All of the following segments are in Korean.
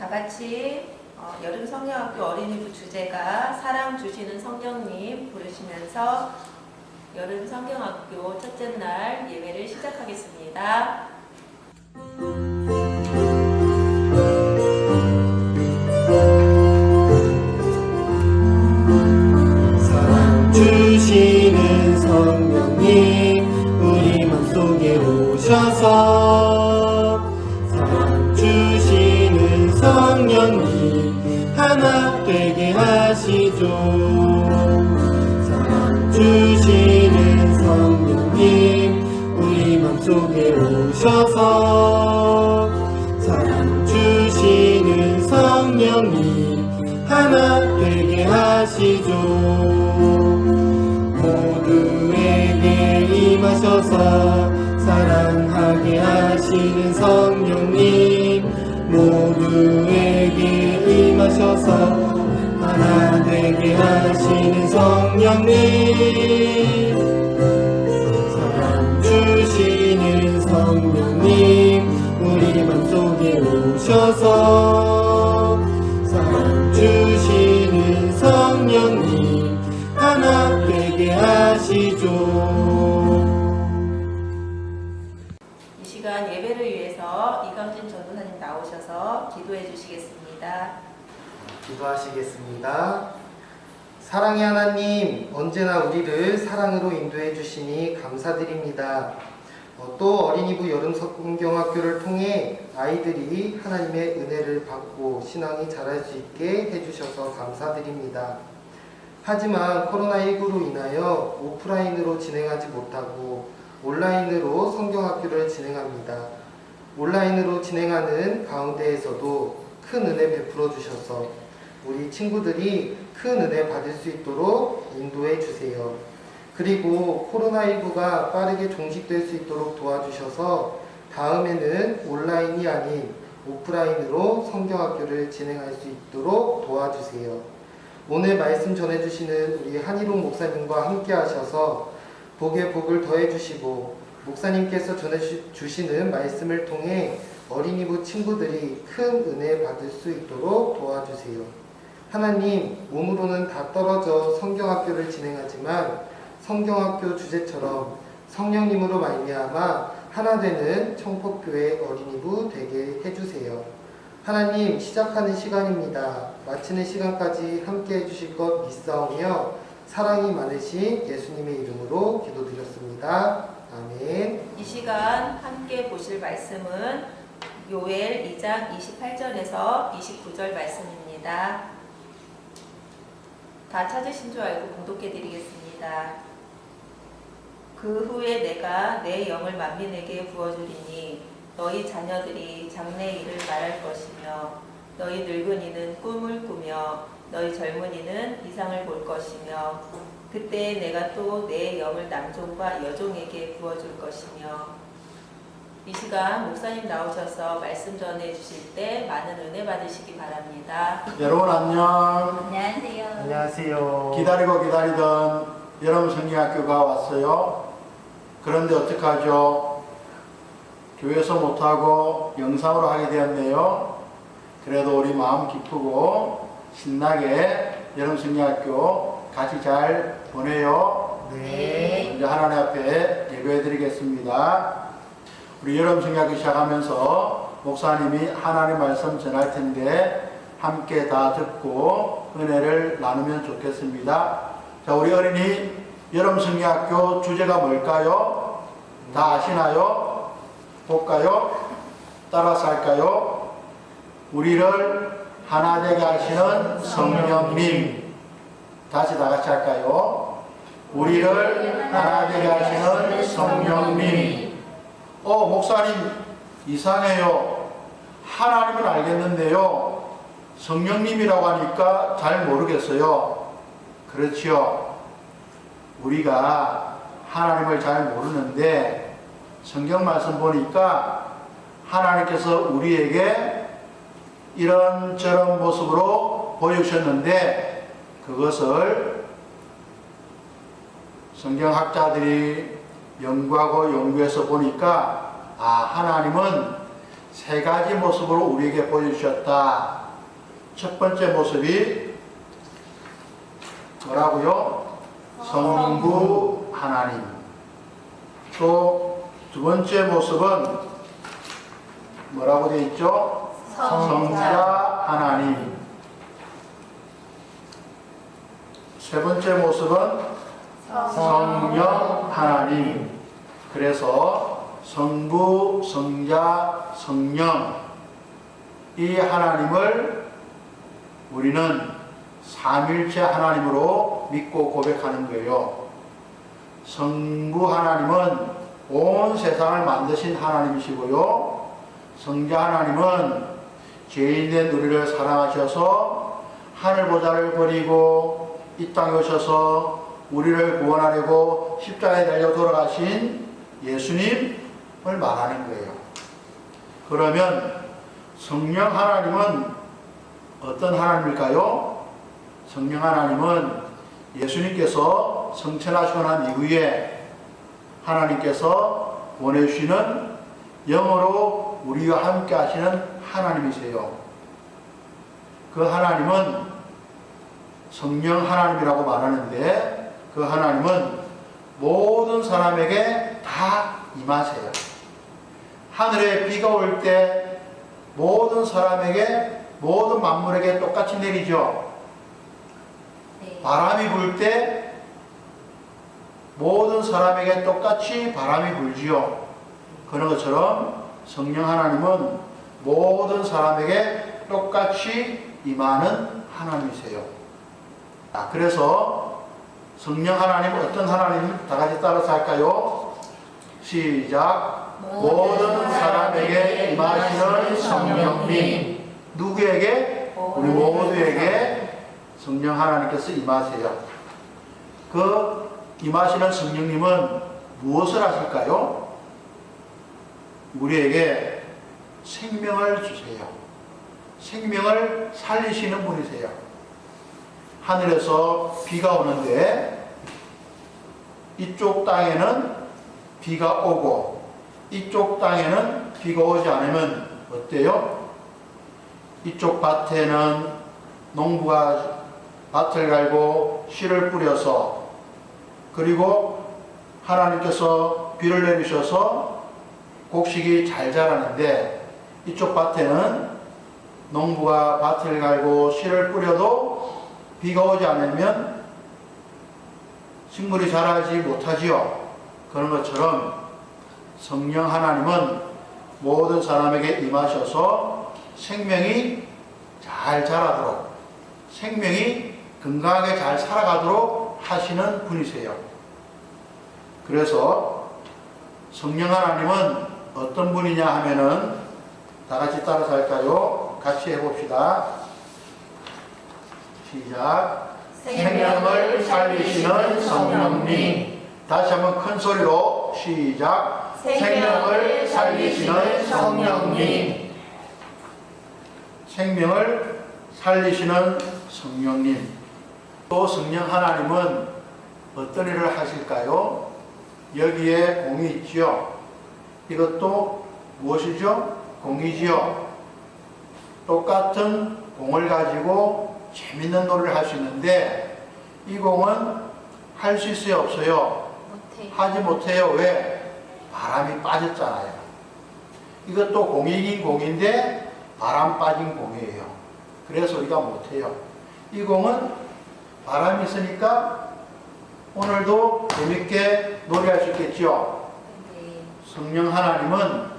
다 같이 어, 여름 성경학교 어린이부 주제가 사랑 주시는 성령님 부르시면서 여름 성경학교 첫째 날 예배를 시작하겠습니다. 오셔서. 사랑 주시는 성령님 하나 되게 하시죠. 모두에게 임하셔서 사랑하게 하시는 성령님 모두에게 임하셔서 하나 되게 하시는 성령님 오셔서 사랑 주시는 성령님 하나 되게 하시죠 이 시간 예배를 위해서 이강진 전도사님 나오셔서 기도해 주시겠습니다. 기도하시겠습니다. 사랑의 하나님, 언제나 우리를 사랑으로 인도해 주시니 감사드립니다. 어, 또 어린이부 여름 성경학교를 통해 아이들이 하나님의 은혜를 받고 신앙이 자랄 수 있게 해주셔서 감사드립니다. 하지만 코로나19로 인하여 오프라인으로 진행하지 못하고 온라인으로 성경학교를 진행합니다. 온라인으로 진행하는 가운데에서도 큰 은혜 베풀어 주셔서 우리 친구들이 큰 은혜 받을 수 있도록 인도해 주세요. 그리고 코로나19가 빠르게 종식될 수 있도록 도와주셔서 다음에는 온라인이 아닌 오프라인으로 성경학교를 진행할 수 있도록 도와주세요. 오늘 말씀 전해주시는 우리 한희롱 목사님과 함께 하셔서 복에 복을 더해주시고 목사님께서 전해주시는 말씀을 통해 어린이부 친구들이 큰 은혜 받을 수 있도록 도와주세요. 하나님, 몸으로는 다 떨어져 성경학교를 진행하지만 성경학교 주제처럼 성령님으로 말미암아 하나 되는 청포교회 어린이부 되게 해주세요. 하나님, 시작하는 시간입니다. 마치는 시간까지 함께 해주실 것 믿사오며 사랑이 많으신 예수님의 이름으로 기도드렸습니다. 아멘. 이 시간 함께 보실 말씀은 요엘 2장 28절에서 29절 말씀입니다. 다 찾으신 줄 알고 공독해 드리겠습니다. 그 후에 내가 내 영을 만민에게 부어주리니 너희 자녀들이 장래 일을 말할 것이며 너희 늙은이는 꿈을 꾸며 너희 젊은이는 이상을 볼 것이며 그때 내가 또 내 영을 남종과 여종에게 부어줄 것이며 이 시간 목사님 나오셔서 말씀 전해 주실 때 많은 은혜 받으시기 바랍니다. 여러분 안녕. 안녕하세요. 안녕하세요. 기다리고 기다리던 여러분 성경학교가 왔어요. 그런데 어떡하죠? 교회에서 못하고 영상으로 하게 되었네요. 그래도 우리 마음 기쁘고 신나게 여러분 성경학교 같이 잘 보내요. 네. 먼저 하나님 앞에 예배해 드리겠습니다. 우리 여러분 성경학교 시작하면서 목사님이 하나님 말씀 전할 텐데 함께 다 듣고 은혜를 나누면 좋겠습니다. 자, 우리 어린이 여름 성경학교 주제가 뭘까요? 다 아시나요? 볼까요? 따라서 할까요? 우리를 하나 되게 하시는 성령님. 다시 다 같이 할까요? 우리를 하나 되게 하시는 성령님. 어, 목사님, 이상해요. 하나님은 알겠는데요. 성령님이라고 하니까 잘 모르겠어요. 그렇지요. 우리가 하나님을 잘 모르는데 성경 말씀 보니까 하나님께서 우리에게 이런 저런 모습으로 보여주셨는데 그것을 성경학자들이 연구하고 연구해서 보니까 아 하나님은 세 가지 모습으로 우리에게 보여주셨다. 첫 번째 모습이 뭐라고요? 성부 하나님. 또 두 번째 모습은 뭐라고 되어 있죠? 성자 하나님. 세 번째 모습은 성령 하나님. 그래서 성부, 성자, 성령 이 하나님을 우리는 삼일체 하나님으로 믿고 고백하는 거예요. 성부 하나님은 온 세상을 만드신 하나님이시고요. 성자 하나님은 죄인된 우리를 사랑하셔서 하늘 보좌를 버리고 이 땅에 오셔서 우리를 구원하려고 십자가에 달려 돌아가신 예수님을 말하는 거예요. 그러면 성령 하나님은 어떤 하나님일까요? 성령 하나님은 예수님께서 성천하시고 난 이후에 하나님께서 보내주시는 영으로 우리와 함께 하시는 하나님이세요. 그 하나님은 성령 하나님이라고 말하는데 그 하나님은 모든 사람에게 다 임하세요. 하늘에 비가 올 때 모든 사람에게 모든 만물에게 똑같이 내리죠. 네. 바람이 불 때 모든 사람에게 똑같이 바람이 불지요. 그런 것처럼 성령 하나님은 모든 사람에게 똑같이 임하는 하나님이세요. 아, 그래서 성령 하나님 어떤 하나님 다 같이 따라서 할까요? 시작. 모든 사람에게 임하시는 성령님. 누구에게? 우리 모두에게 성령 하나님께서 임하세요. 그 임하시는 성령님은 무엇을 하실까요? 우리에게 생명을 주세요. 생명을 살리시는 분이세요. 하늘에서 비가 오는데 이쪽 땅에는 비가 오고 이쪽 땅에는 비가 오지 않으면 어때요? 이쪽 밭에는 농부가 밭을 갈고 씨를 뿌려서 그리고 하나님께서 비를 내리셔서 곡식이 잘 자라는데 이쪽 밭에는 농부가 밭을 갈고 씨를 뿌려도 비가 오지 않으면 식물이 자라지 못하지요. 그런 것처럼 성령 하나님은 모든 사람에게 임하셔서 생명이 잘 자라도록 생명이 건강하게 잘 살아가도록 하시는 분이세요. 그래서 성령 하나님은 어떤 분이냐 하면은 다 같이 따라서 할까요? 같이 해봅시다. 시작. 생명을 살리시는 성령님. 다시 한번 큰 소리로 시작. 생명을 살리시는 성령님. 생명을 살리시는 성령님. 또 성령 하나님은 어떤 일을 하실까요? 여기에 공이 있지요. 이것도 무엇이죠? 공이지요. 똑같은 공을 가지고 재밌는 놀이를 할 수 있는데 이 공은 할 수 있어요, 없어요? 못해. 하지 못해요. 왜? 바람이 빠졌잖아요. 이것도 공이긴 공인데 바람 빠진 공이에요. 그래서 우리가 못해요. 이 공은 바람이 있으니까 오늘도 재밌게 놀이할 수 있겠죠. 네. 성령 하나님은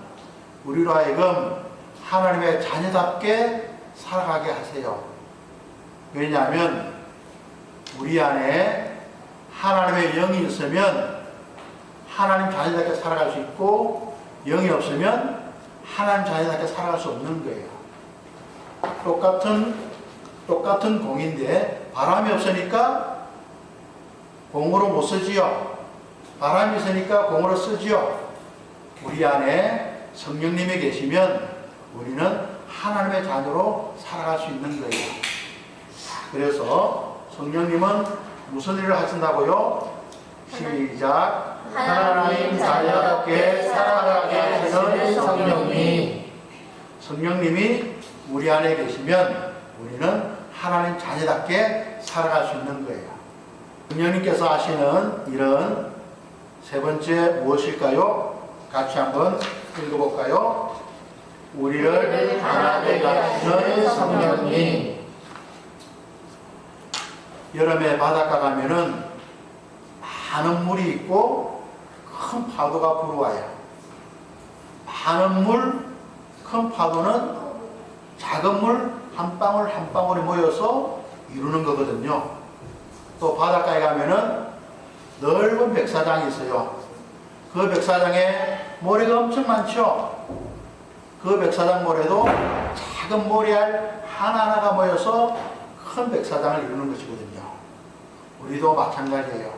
우리로 하여금 하나님의 자녀답게 살아가게 하세요. 왜냐하면 우리 안에 하나님의 영이 있으면 하나님 자녀답게 살아갈 수 있고 영이 없으면 하나님 자녀답게 살아갈 수 없는 거예요. 똑같은 똑같은 공인데 바람이 없으니까 공으로 못 쓰지요. 바람이 있으니까 공으로 쓰지요. 우리 안에 성령님이 계시면 우리는 하나님의 자녀로 살아갈 수 있는 거예요. 그래서 성령님은 무슨 일을 하신다고요? 시작. 하나님 자녀답게 살아가게 하시는 성령님. 성령님이 우리 안에 계시면 우리는 하나님 자녀답게 살아갈 수 있는 거예요. 성령님께서 하시는 일은 세 번째 무엇일까요? 같이 한번 읽어볼까요? 우리를 되게 하시는 성령님. 여름에 바닷가 가면은 많은 물이 있고 큰 파도가 불어와요. 많은 물, 큰 파도는 작은 물 한 방울 한 방울이 모여서 이루는 거거든요. 또 바닷가에 가면은 넓은 백사장이 있어요. 그 백사장에 모래가 엄청 많죠. 그 백사장 모래도 작은 모래알 하나하나가 모여서 큰 백사장을 이루는 것이거든요. 우리도 마찬가지예요.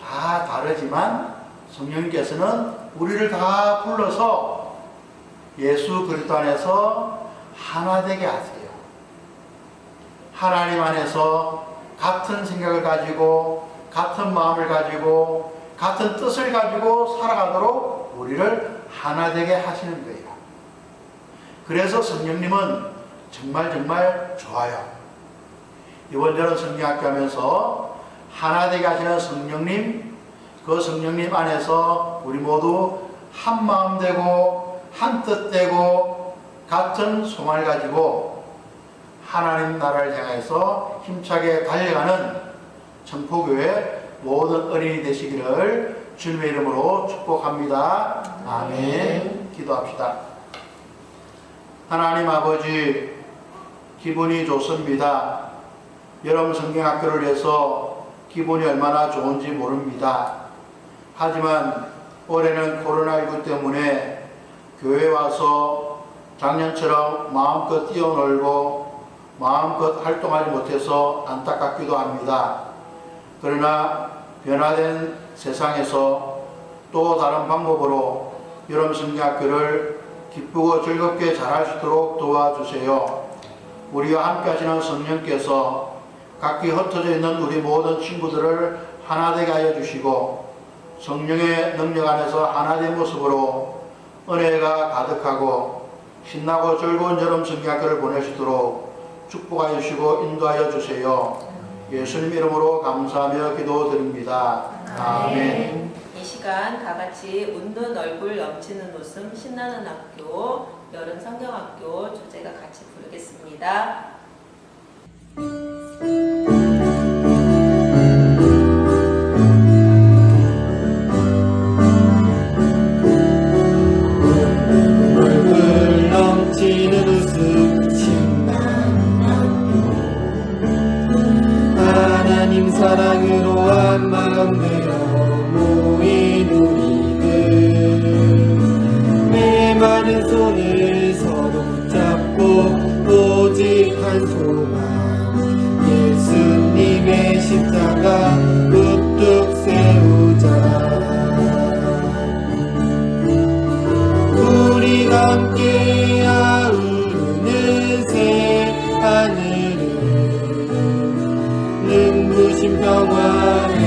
다 다르지만 성령님께서는 우리를 다 불러서 예수 그리스도 안에서 하나 되게 하세요. 하나님 안에서 같은 생각을 가지고 같은 마음을 가지고 같은 뜻을 가지고 살아가도록 우리를 하나 되게 하시는 거예요. 그래서 성령님은 정말 정말 좋아요. 이번 저는 성경학교 하면서 하나 되게 하시는 성령님, 그 성령님 안에서 우리 모두 한 마음 되고 한 뜻 되고 같은 소망을 가지고 하나님 나라를 향해서 힘차게 달려가는 청포교회 모든 어린이 되시기를 주님의 이름으로 축복합니다. 아멘. 기도합시다. 하나님 아버지 기분이 좋습니다. 여러분 성경학교를 위해서 기분이 얼마나 좋은지 모릅니다. 하지만 올해는 코로나19 때문에 교회 와서 작년처럼 마음껏 뛰어놀고 마음껏 활동하지 못해서 안타깝기도 합니다. 그러나 변화된 세상에서 또 다른 방법으로 여러분 성경학교를 기쁘고 즐겁게 잘할 수 있도록 도와주세요. 우리와 함께 하시는 성령께서 각기 흩어져 있는 우리 모든 친구들을 하나 되게 하여 주시고 성령의 능력 안에서 하나된 모습으로 은혜가 가득하고 신나고 즐거운 여름 성경학교를 보내시도록 축복하여 주시고 인도하여 주세요. 예수님 이름으로 감사하며 기도드립니다. 아멘. 이 시간 다 같이 웃는 얼굴 넘치는 웃음 신나는 학교 여름 성경학교 주제가 같이 부르겠습니다. 눈부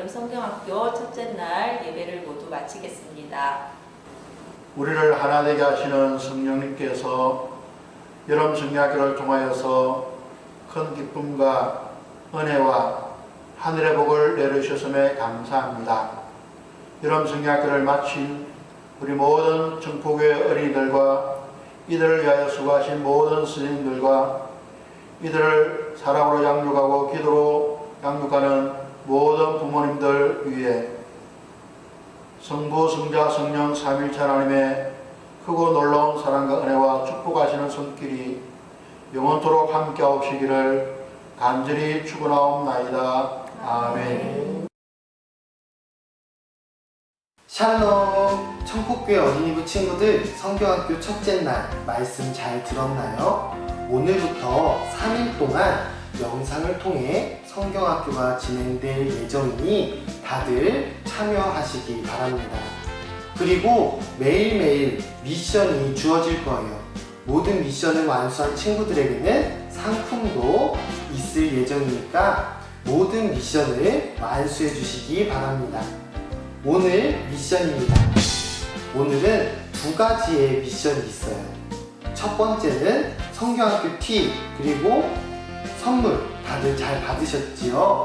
여름 성경학교 첫째 날 예배를 모두 마치겠습니다. 우리를 하나 되게 하시는 성령님께서 여름 성경학교를 통하여서 큰 기쁨과 은혜와 하늘의 복을 내려주셨음에 감사합니다. 여름 성경학교를 마친 우리 모든 청포교회 어린이들과 이들을 위하여 수고하신 모든 스님들과 이들을 사랑으로 양육하고 기도로 양육하는 모든 부모님들 위해 성부, 성자, 성령, 삼일체 하나님의 크고 놀라운 사랑과 은혜와 축복하시는 손길이 영원토록 함께하옵시기를 간절히 축원하옵나이다. 아멘. 샬롬 청국교회 어린이부 친구들 성경학교 첫째 날 말씀 잘 들었나요? 오늘부터 3일 동안 영상을 통해 성경학교가 진행될 예정이니 다들 참여하시기 바랍니다. 그리고 매일매일 미션이 주어질 거예요. 모든 미션을 완수한 친구들에게는 상품도 있을 예정이니까 모든 미션을 완수해 주시기 바랍니다. 오늘 미션입니다. 오늘은 두 가지의 미션이 있어요. 첫 번째는 성경학교 티 그리고 선물 다들 잘 받으셨지요?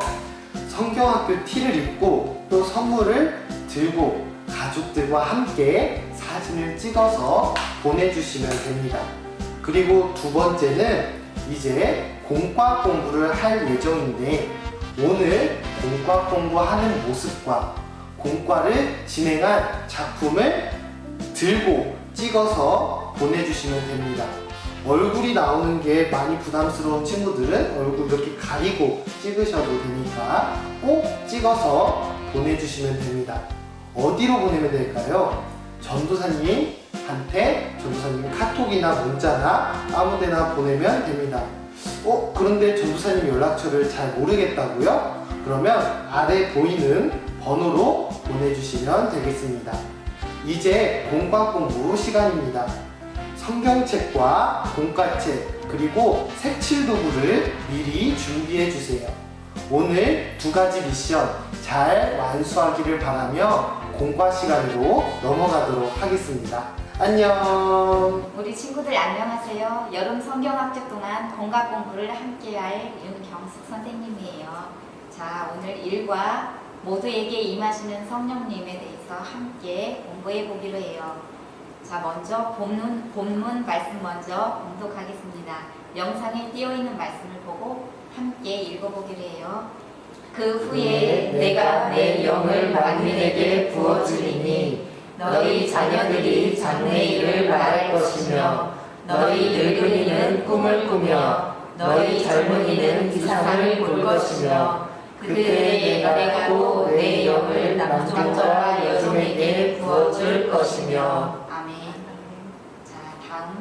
성경학교 티를 입고 또 선물을 들고 가족들과 함께 사진을 찍어서 보내주시면 됩니다. 그리고 두 번째는 이제 공과 공부를 할 예정인데 오늘 공과 공부하는 모습과 공과를 진행한 작품을 들고 찍어서 보내주시면 됩니다. 얼굴이 나오는 게 많이 부담스러운 친구들은 얼굴 이렇게 가리고 찍으셔도 되니까 꼭 찍어서 보내주시면 됩니다. 어디로 보내면 될까요? 전도사님한테 전도사님 카톡이나 문자나 아무 데나 보내면 됩니다. 어? 그런데 전도사님 연락처를 잘 모르겠다고요? 그러면 아래 보이는 번호로 보내주시면 되겠습니다. 이제 공과 공부 시간입니다. 성경책과 공과책 그리고 색칠 도구를 미리 준비해 주세요. 오늘 두 가지 미션 잘 완수하기를 바라며 공과 시간으로 넘어가도록 하겠습니다. 안녕. 우리 친구들 안녕하세요. 여름 성경학교 동안 공각 공부를 함께할 윤경숙 선생님이에요. 자, 오늘 일과 모두에게 임하시는 성령님에 대해서 함께 공부해 보기로 해요. 자, 먼저 본문, 본문 말씀 먼저 공독하겠습니다. 영상에 띄어 있는 말씀을 보고 함께 읽어보기로 해요. 그 후에 내가 내 영을 만민에게 부어주리니 너희 자녀들이 장래 일을 말할 것이며 너희 늙은이는 꿈을 꾸며 너희 젊은이는 이상을 볼 것이며 그때 내가 또내 영을 남종과 여종에게 부어줄 것이며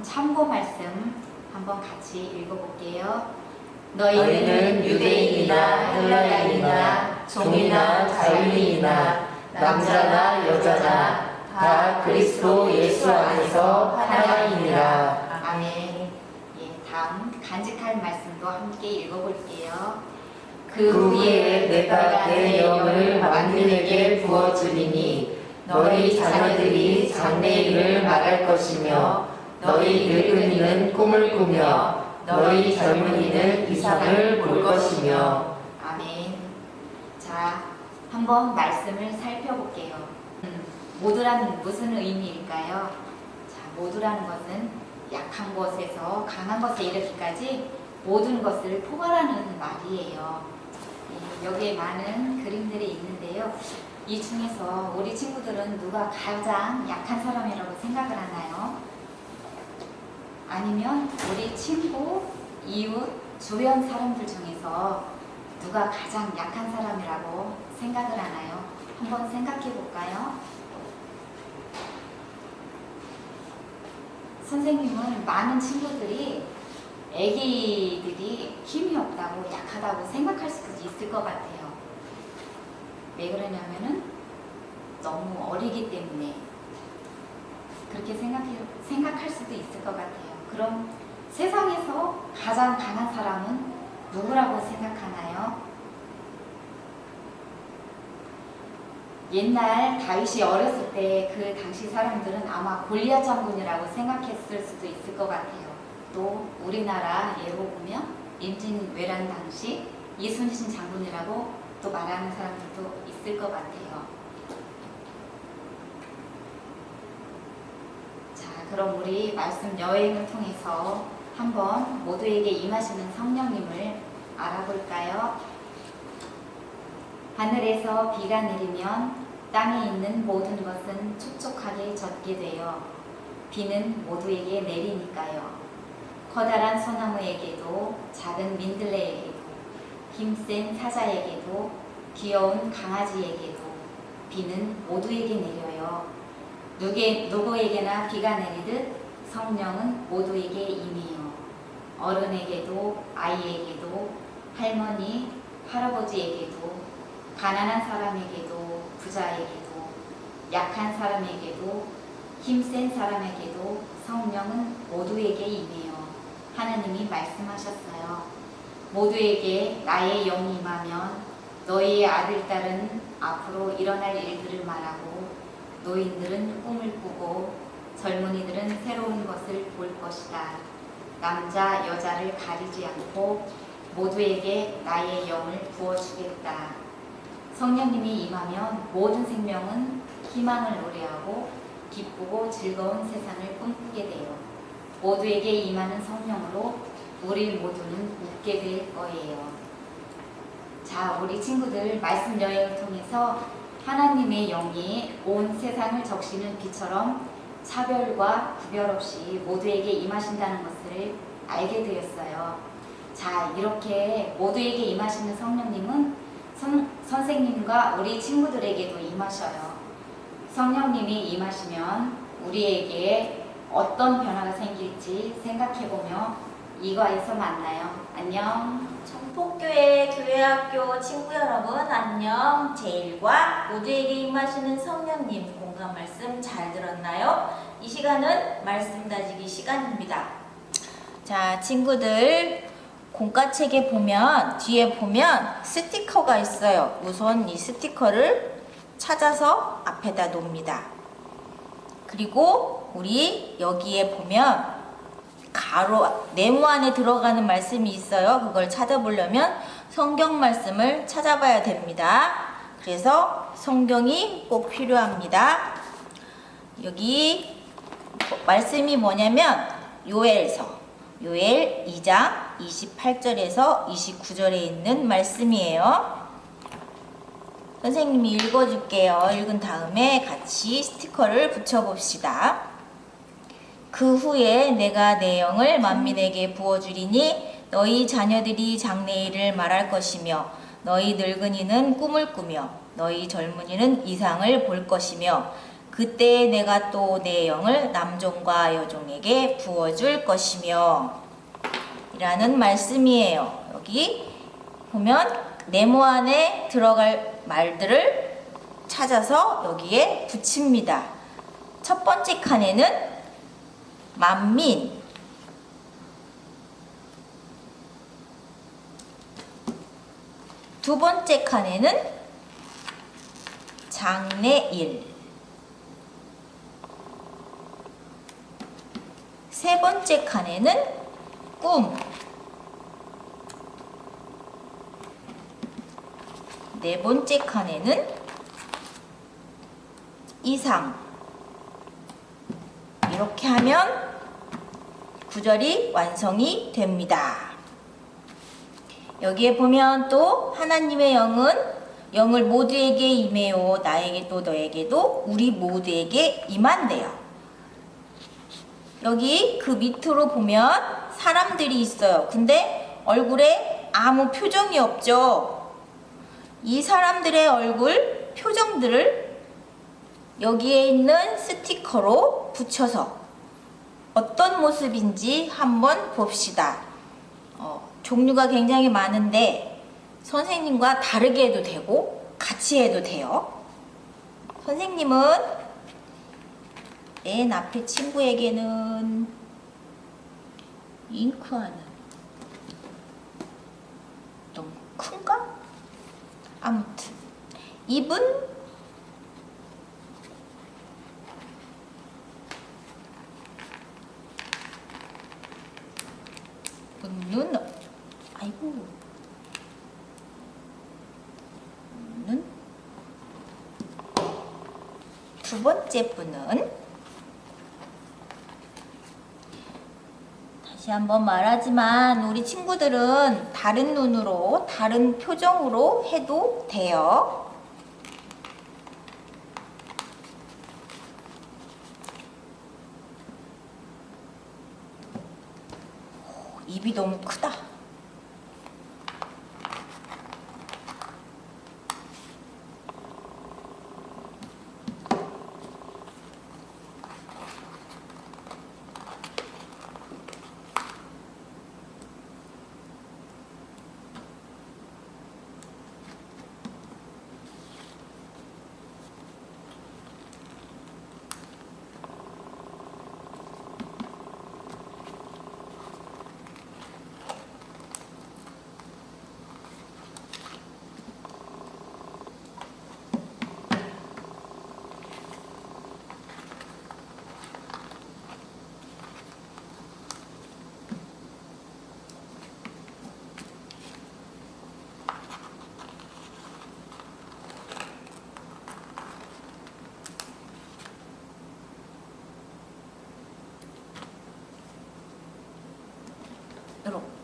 참고 말씀 한번 같이 읽어볼게요. 너희는 유대인이나 헬라인이나 종이나 자유인이나 남자나 여자나 다 그리스도 예수 안에서 하나이니라. 아멘. 예, 다음 간직할 말씀도 함께 읽어볼게요. 그 후에 내가 내 영을 만민에게 부어주리니 너희 자녀들이 장래일을 말할 것이며 너희 늙은이는 꿈을 꾸며 너희 젊은이는 이상을 볼 것이며 아멘. 자, 한번 말씀을 살펴볼게요. 음, 모두란 무슨 의미일까요? 자, 모두라는 것은 약한 것에서 강한 것에 이르기까지 모든 것을 포괄하는 말이에요. 예, 여기에 많은 그림들이 있는데요. 이 중에서 우리 친구들은 누가 가장 약한 사람이라고 생각을 하나요? 아니면 우리 친구, 이웃, 주변 사람들 중에서 누가 가장 약한 사람이라고 생각을 하나요? 한번 생각해 볼까요? 선생님은 많은 친구들이 아기들이 힘이 없다고 약하다고 생각할 수도 있을 것 같아요. 왜 그러냐면은 너무 어리기 때문에 그렇게 생각해, 생각할 수도 있을 것 같아요. 그럼 세상에서 가장 강한 사람은 누구라고 생각하나요? 옛날 다윗이 어렸을 때 그 당시 사람들은 아마 골리앗 장군이라고 생각했을 수도 있을 것 같아요. 또 우리나라 예로 보면 임진왜란 당시 이순신 장군이라고 또 말하는 사람들도 있을 것 같아요. 자, 그럼 우리 말씀 여행을 통해서 한번 모두에게 임하시는 성령님을 알아볼까요? 하늘에서 비가 내리면 땅에 있는 모든 것은 촉촉하게 젖게 되어 비는 모두에게 내리니까요. 커다란 소나무에게도 작은 민들레에게도 힘센 사자에게도 귀여운 강아지에게도 비는 모두에게 내려요. 누게, 누구에게나 비가 내리듯 성령은 모두에게 임해요. 어른에게도 아이에게도 할머니, 할아버지에게도 가난한 사람에게도 부자에게도 약한 사람에게도 힘센 사람에게도 성령은 모두에게 임해요. 하나님이 말씀하셨어요. 모두에게 나의 영이 임하면 너희의 아들, 딸은 앞으로 일어날 일들을 말하고 노인들은 꿈을 꾸고 젊은이들은 새로운 것을 볼 것이다. 남자, 여자를 가리지 않고 모두에게 나의 영을 부어주겠다. 성령님이 임하면 모든 생명은 희망을 노래하고 기쁘고 즐거운 세상을 꿈꾸게 돼요. 모두에게 임하는 성령으로 우리 모두는 웃게 될 거예요. 자, 우리 친구들 말씀 여행을 통해서 하나님의 영이 온 세상을 적시는 비처럼 차별과 구별 없이 모두에게 임하신다는 것을 알게 되었어요. 자, 이렇게 모두에게 임하시는 성령님은 선, 선생님과 우리 친구들에게도 임하셔요. 성령님이 임하시면 우리에게 어떤 변화가 생길지 생각해보며 이과에서 만나요. 안녕. 전폭교회 교회학교 친구 여러분 안녕. 제일과 모두에게 임하시는 성령님 공감 말씀 잘 들었나요? 이 시간은 말씀 다지기 시간입니다. 자 친구들 공과책에 보면 뒤에 보면 스티커가 있어요. 우선 이 스티커를 찾아서 앞에다 놓습니다. 그리고 우리 여기에 보면 가로 네모 안에 들어가는 말씀이 있어요. 그걸 찾아보려면 성경 말씀을 찾아봐야 됩니다. 그래서 성경이 꼭 필요합니다. 여기 말씀이 뭐냐면 요엘서 요엘 2장 28절에서 29절에 있는 말씀이에요. 선생님이 읽어줄게요. 읽은 다음에 같이 스티커를 붙여봅시다. 그 후에 내가 내 영을 만민에게 부어주리니 너희 자녀들이 장래일을 말할 것이며 너희 늙은이는 꿈을 꾸며 너희 젊은이는 이상을 볼 것이며 그때 내가 또 내 영을 남종과 여종에게 부어줄 것이며 이라는 말씀이에요. 여기 보면 네모 안에 들어갈 말들을 찾아서 여기에 붙입니다. 첫 번째 칸에는 만민. 두 번째 칸에는 장래일. 세 번째 칸에는 꿈. 네 번째 칸에는 이상 이렇게 하면 구절이 완성이 됩니다. 여기에 보면 또 하나님의 영은 영을 모두에게 임해요. 나에게 또 너에게도 우리 모두에게 임한대요. 여기 그 밑으로 보면 사람들이 있어요. 근데 얼굴에 아무 표정이 없죠. 이 사람들의 얼굴 표정들을 여기에 있는 스티커로 붙여서 어떤 모습인지 한번 봅시다. 어, 종류가 굉장히 많은데 선생님과 다르게 해도 되고 같이 해도 돼요. 선생님은 맨 앞에 친구에게는 잉크하는 너무 큰가? 아무튼 입은 눈 아이고 눈 두 번째 분은 다시 한번 말하지만 우리 친구들은 다른 눈으로, 다른 표정으로 해도 돼요. 오, 입이 너무 크다.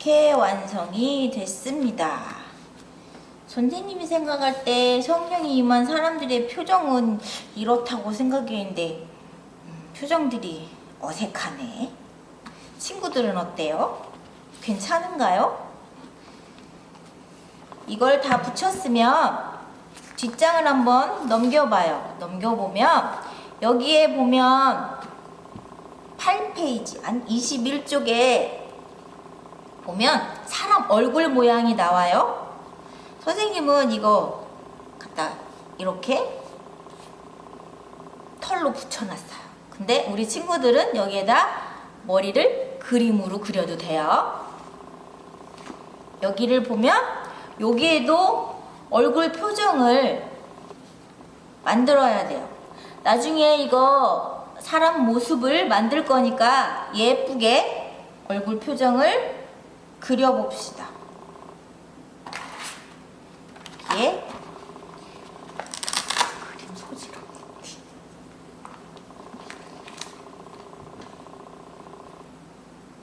이렇게 완성이 됐습니다. 선생님이 생각할 때 성령이 임한 사람들의 표정은 이렇다고 생각했는데 음, 표정들이 어색하네. 친구들은 어때요? 괜찮은가요? 이걸 다 붙였으면 뒷장을 한번 넘겨봐요. 넘겨보면 여기에 보면 8페이지, 한 21쪽에 보면 사람 얼굴 모양이 나와요. 선생님은 이거 갖다 이렇게 털로 붙여놨어요. 근데 우리 친구들은 여기에다 머리를 그림으로 그려도 돼요. 여기를 보면 여기에도 얼굴 표정을 만들어야 돼요. 나중에 이거 사람 모습을 만들 거니까 예쁘게 얼굴 표정을 그려봅시다. 예. 그림 소지로.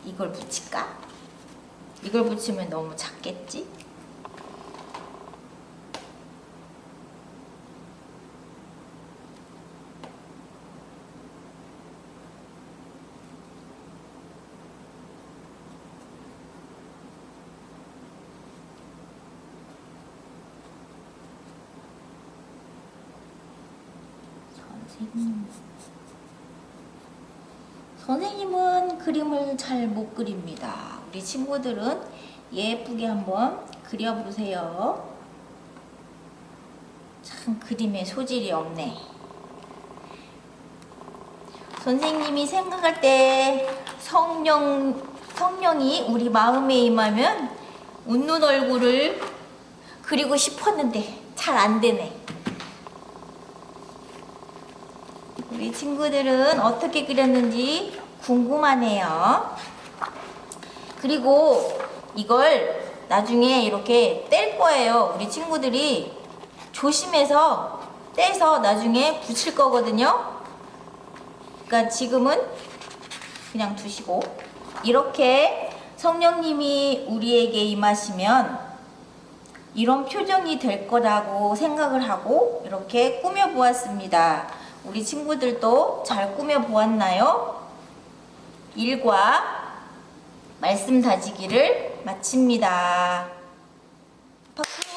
이걸 붙일까? 이걸 붙이면 너무 작겠지? 선생님. 선생님은 그림을 잘 못 그립니다. 우리 친구들은 예쁘게 한번 그려보세요. 참 그림에 소질이 없네. 선생님이 생각할 때 성령, 성령이 우리 마음에 임하면 웃는 얼굴을 그리고 싶었는데 잘 안 되네. 우리 친구들은 어떻게 그렸는지 궁금하네요. 그리고 이걸 나중에 이렇게 뗄 거예요. 우리 친구들이 조심해서 떼서 나중에 붙일 거거든요. 그러니까 지금은 그냥 두시고 이렇게 성령님이 우리에게 임하시면 이런 표정이 될 거라고 생각을 하고 이렇게 꾸며 보았습니다. 우리 친구들도 잘 꾸며 보았나요? 일과 말씀 다지기를 마칩니다. 박수!